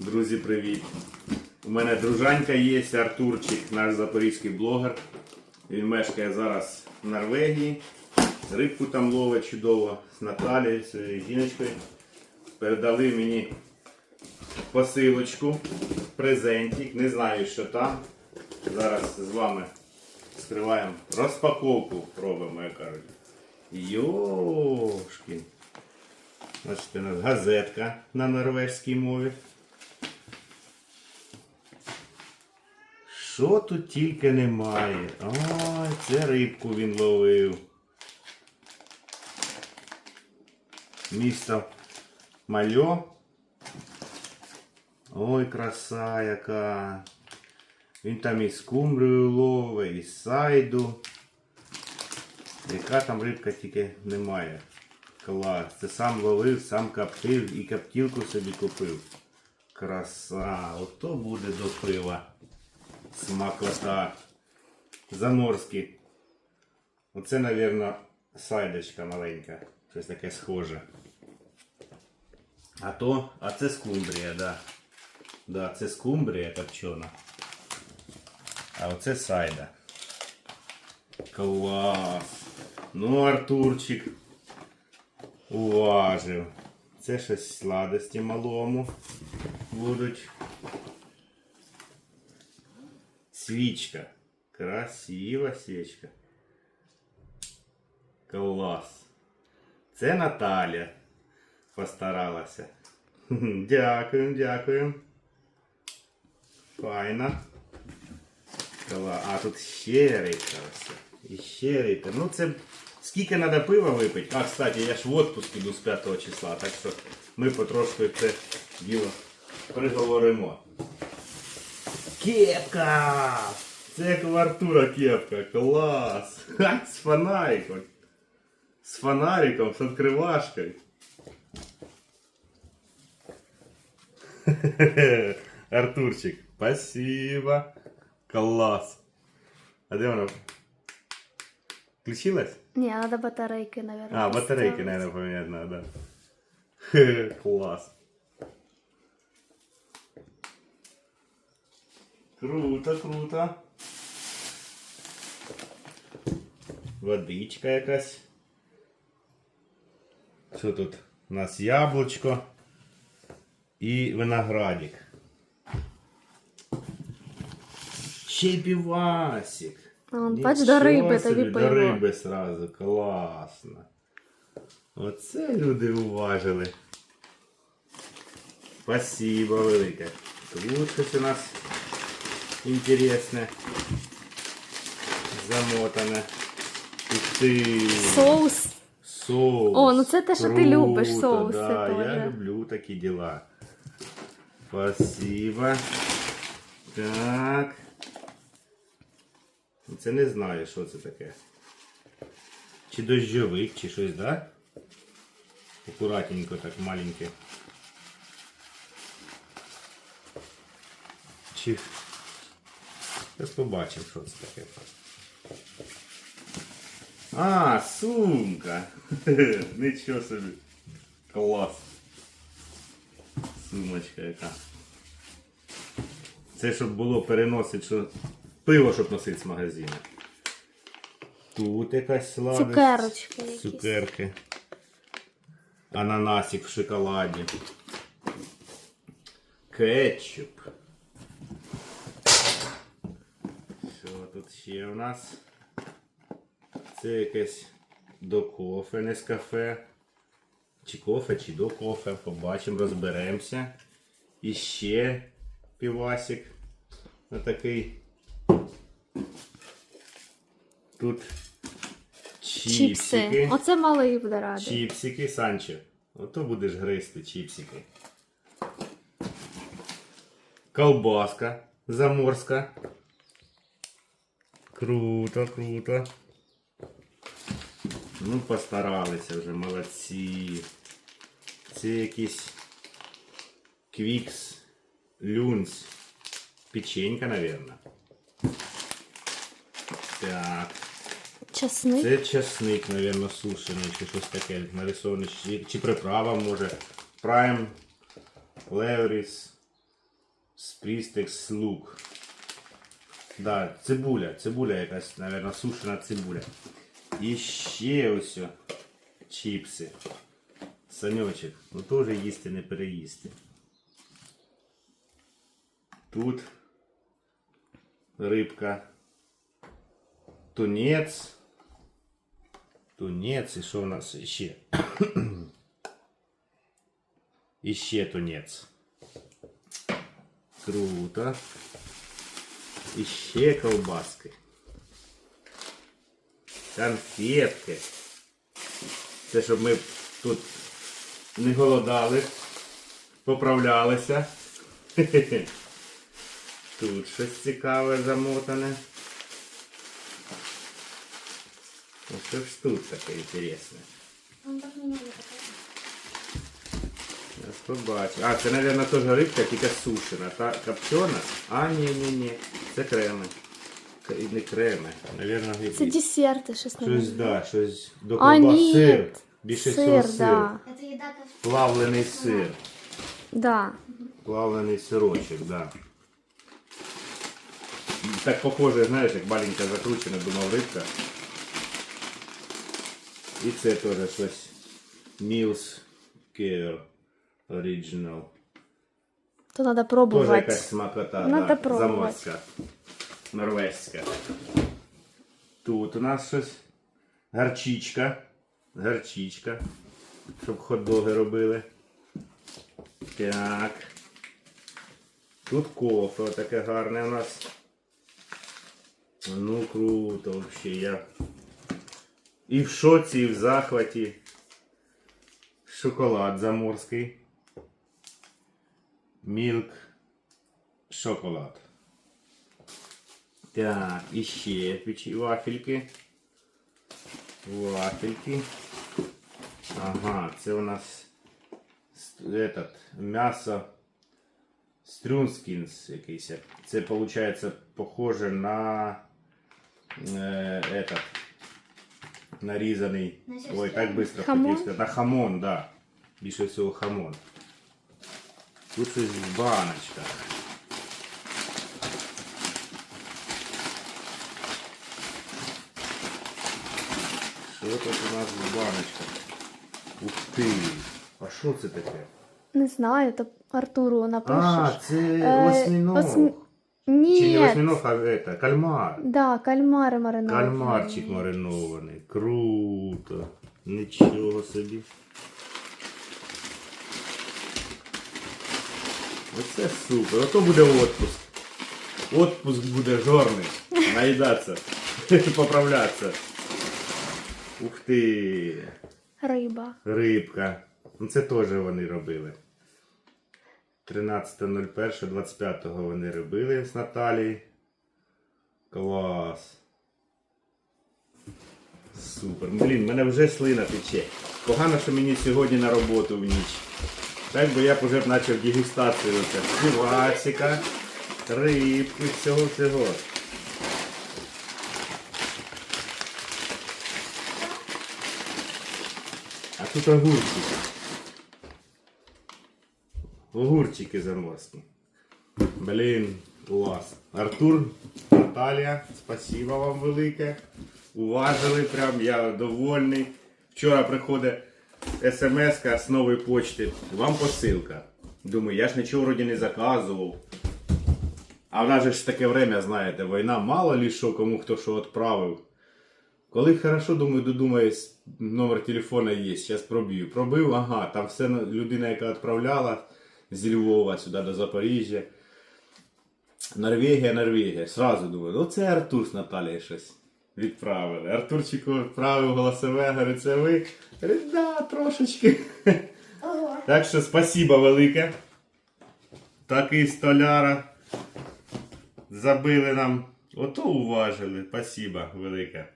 Друзі, привіт! У мене дружанька є, Артурчик, наш запорізький блогер. Він мешкає зараз в Норвегії. Рибку там ловить чудово з Наталією, своєю жіночкою. Передали мені посилочку, презентик. Не знаю, що там. Зараз з вами скриваємо розпаковку, робимо, як кажуть. Йошки. Нас газетка на норвезькій мові. Що тут тільки немає? Ой, це рибку він ловив. Місто Мальо. Ой, краса яка. Він там і скумбрію ловить, і сайду. Яка там рибка тільки немає. Клас. Це сам ловив, сам коптив і коптілку собі купив. Краса. Ото буде до пива. Смакота. Заморський. Оце, мабуть, сайдочка маленька. Щось таке схоже. А то, а це скумбрія, да. Да, це скумбрія копчена. А оце сайда. Клас. Ну, Артурчик. Уважив. Це щось сладості малому будуть. Свічка. Красива свічка. Клас. Це Наталя постаралася. Дякую, дякую. Файна. Кла- А тут ще рибка. ось. І ще рибка. Ну це скільки треба пива випити. А, кстати, я ж в отпуск іду з 5 числа, так що ми потрошку це діло приговоримо. Кепка! Це як у Артура кепка. Клас! Ха, з фонариком. З фонариком, з відкривашкою. Артурчик, спасибо. Класс. А где она? Включилась? Не, надо батарейки, наверное. А, батарейки, наверное, поменять надо. Класс. Круто, круто. Водичка якась. Що тут? У нас яблучко і виноградик. Ще й півасик. Бач, до риби тобі До риби сразу. Класно. Оце люди уважили. Спасибо велике. Тут щось у нас інтересне. Замотане. Ух ти. Соус. Соус. О, ну це те, що ти любиш, Круто, соуси да, Я теж. люблю такі діла. Спасибо. Так. Це не знаю, що це таке. Чи дощовик, чи щось, да? Акуратненько, так маленьке. Чи. Зараз побачимо, що це таке. А, сумка. Нічого собі. Клас. Сумочка яка. Це щоб було переносити, що пиво, щоб носити з магазину. Тут якась сладость. Цукерочки якісь. Цукерки. Ананасик в шоколаді. Кетчуп. Що тут ще у нас? Це якесь до кофе, не з кафе. Чи кофе, чи до кофе. Побачимо, розберемося. І ще півасик. Отакий. Тут Чіпси. Оце малий буде радий. Чіпсики, Санчо. Ото будеш гристи чіпсики. Колбаска заморська. Круто, круто. Ну, постаралися вже, молодці. Це якийсь квікс, люнс. Печенька, наверное. Так. Часник. Це часник, мабуть, сушений, чи щось таке нарисований, чи, чи приправа може. Prime, Леоріс, Спрістекс лук. Да, цибуля, цибуля якась, мабуть, сушена цибуля. І ще ось о, чіпси. Саньочок. Ну теж їсти не переїсти. Тут рибка. Тунець. Тунець. І що у нас ще? І ще тунець. Круто. І ще ковбаски. Конфетки. Це щоб ми тут не голодали, поправлялися. Тут щось цікаве замотане. Ну що ж тут таке інтересне? Побачу. А, це, мабуть, теж рибка, тільки сушена. Та копчена? А, ні, ні, ні. Це креми. К- Не креми. Навірно, Це якісь. десерти, щось Щось, навіть. да, щось до А, ковбас. ні. Сир. Більше всього Сир, сир. да. Это еда как Плавлений сир. Да. Плавлений сирочок, да. Так похоже, знаєш, як маленька закручена, думав рибка. І це теж щось Mills Care Original. То треба Тоже якась смакота, Надо да, пробувати. заморська. Норвезька. Тут у нас щось гарчичка. Гарчичка. Щоб хот-доги робили. Так. Тут кофе таке гарне у нас. Ну круто вообще. Я і в шоці, і в захваті. Шоколад заморський. Мілк шоколад. Так, і ще печі вафельки. Вафельки. Ага, це у нас с- этот, м'ясо стрюнскінс якийсь. Це виходить похоже на е, этот, нарізаний. На Ой, так быстро Хамон? хотів сказати. На хамон, да. Більше всього хамон. Тут щось в баночках. Що тут у нас в баночках? Ух ти! А що це таке? Не знаю, то Артуру напишеш. А, це Е, осьміног. осьм- Чи Ні. не осьміног, а это, кальмар. Да, кальмари мариновані. Кальмарчик маринований. Круто. Нічого собі. Оце супер. Ото буде отпуск. Отпуск буде жорний. Наїдатися. Поправлятися. Ух ти. Риба. Рибка. Ну це теж вони робили. 13.01.25 вони робили з Наталією. Клас. Супер. Блін, мене вже слина тече. Погано, що мені сьогодні на роботу в ніч. Так би я б уже почав дегустацію оце. Співасика, рибки, всього всього. А тут огурчики. Огурчики заморські. Блін, клас. Артур, Наталія, спасибо вам велике. Уважили прям, я довольний. Вчора приходить смс з нової почти. Вам посилка. Думаю, я ж нічого вроді не заказував. А в нас же ж таке время, знаєте, війна, мало ли що, кому хто що відправив. Коли хорошо, думаю, додумаюсь, номер телефона є, зараз пробію. Пробив, ага, там все людина, яка відправляла зі Львова сюди до Запоріжжя. Норвегія, Норвегія. Сразу думаю, ну це Артур з Наталією щось відправили. Артурчику відправив голосове, говорить, це ви? Говорить, да, трошечки. Ого. Так що спасибо велике. Такий столяра. Забили нам. Ото уважили. Спасибо велике.